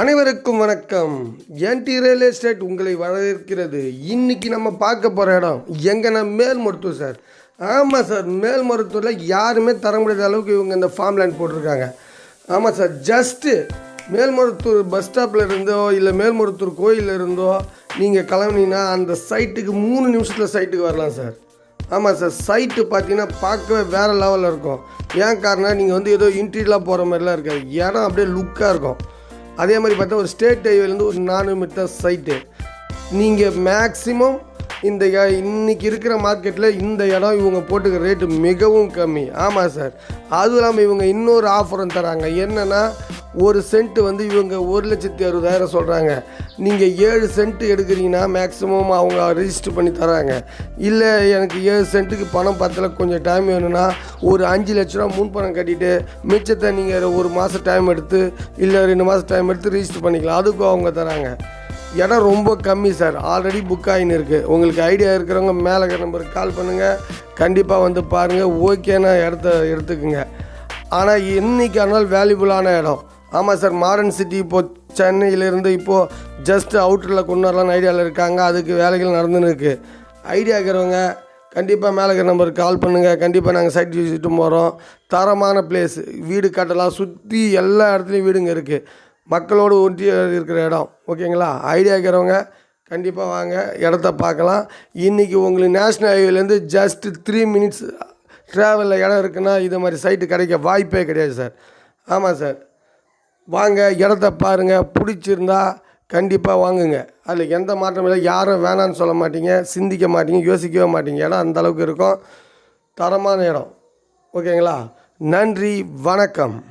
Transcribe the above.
அனைவருக்கும் வணக்கம். என்டி real estate உங்களை வரவேற்கிறது. இன்னைக்கு நம்ம பார்க்க போகிற இடம் எங்கன்னா மேல்மருத்தூர் சார்? ஆமாம் சார் மேல்மருத்தூரில் யாருமே தர முடியாத அளவுக்கு இவங்க இந்த ஃபார்ம் லேண்ட் போட்டிருக்காங்க. ஆமாம் சார் ஜஸ்ட்டு மேல்மருத்தூர் பஸ் ஸ்டாப்பில் இருந்தோ இல்லை மேல்மருத்தூர் கோயிலில் இருந்தோ நீங்கள் கிளம்புனீங்கன்னா அந்த சைட்டுக்கு மூணு நிமிஷத்தில் சைட்டுக்கு வரலாம் சார். ஆமாம் சார் சைட்டு பார்த்தீங்கன்னா பார்க்கவே வேறு லெவலில் இருக்கும். ஏன் காரணம் நீங்கள் வந்து ஏதோ இன்டீரியலாக போகிற மாதிரிலாம் இருக்காது. இடம் அப்படியே லுக்காக இருக்கும். அதே மாதிரி பார்த்தா ஒரு ஸ்டேட் ஹைவேலேருந்து ஒரு நானூறு மீட்டர் சைட்டு நீங்கள் மேக்ஸிமம் இந்த இன்றைக்கி இருக்கிற மார்க்கெட்டில் இந்த இடம் இவங்க போட்டுக்கிற ரேட்டு மிகவும் கம்மி. ஆமாம் சார் அதுவும் இல்லாமல் இவங்க இன்னொரு ஆஃபரும் தராங்க. என்னென்னா ஒரு சென்ட்டு வந்து இவங்க ஒரு லட்சத்தி அறுபதாயிரம் சொல்கிறாங்க நீங்கள் ஏழு சென்ட் எடுக்கிறீங்கன்னா மேக்ஸிமம் அவங்க ரெஜிஸ்டர் பண்ணி தராங்க. இல்லை எனக்கு ஏழு சென்ட்டுக்கு பணம் பத்தல கொஞ்சம் டைம் வேணும்னா ஒரு அஞ்சு லட்ச ரூபா முன் பணம் கட்டிட்டு மிச்சத்தை நீங்கள் ஒரு மாதம் டைம் எடுத்து இல்லை ரெண்டு மாதம் டைம் எடுத்து ரெஜிஸ்டர் பண்ணிக்கலாம். அதுக்கும் அவங்க தராங்க. இடம் ரொம்ப கம்மி சார் ஆல்ரெடி புக் ஆகின்னு இருக்குது உங்களுக்கு ஐடியா இருக்கிறவங்க மேலே இருக்கிற நம்பருக்கு கால் பண்ணுங்கள் கண்டிப்பாக வந்து பாருங்கள் ஓகேனா இடத்த எடுத்துக்குங்க. ஆனால் இன்றைக்கி ஆனால் வேல்யூபுளான இடம். ஆமாம் சார் மாடர்ன் சிட்டி இப்போது சென்னையிலேருந்து இப்போது ஜஸ்ட் அவுட்டரில் கொண்டு வரலான்னு ஐடியாவில் இருக்காங்க. அதுக்கு வேலைகள் நடந்துன்னு இருக்குது ஐடியா இருக்கிறவங்க கண்டிப்பாக மேலே இருக்கிற நம்பருக்கு கால் பண்ணுங்கள் கண்டிப்பாக நாங்கள் சைட் வச்சுட்டு போகிறோம் தரமான பிளேஸ் வீடு கட்டலாம். சுற்றி எல்லா இடத்துலையும் வீடுங்க இருக்குது மக்களோடு ஒன்றிய இருக்கிற இடம். ஓகேங்களா ஐடியா இருக்கிறவங்க கண்டிப்பாக வாங்க. இடத்த பார்க்கலாம். இன்றைக்கி உங்களுக்கு நேஷ்னல் ஹைவேலேருந்து ஜஸ்ட்டு த்ரீ மினிட்ஸ் ட்ராவலில் இடம் இருக்குன்னா இது மாதிரி சைட்டு கிடைக்க வாய்ப்பே கிடையாது சார். ஆமாம் சார். வாங்க இடத்த பாருங்கள் பிடிச்சிருந்தா கண்டிப்பாக வாங்குங்க. அதில் எந்த மாற்றமும் இல்லை. யாரும் வேணான்னு சொல்ல மாட்டீங்க சிந்திக்க மாட்டீங்க யோசிக்கவே மாட்டீங்க. இடம் அந்த அளவுக்கு இருக்கும். தரமான இடம். ஓகேங்களா? நன்றி வணக்கம்.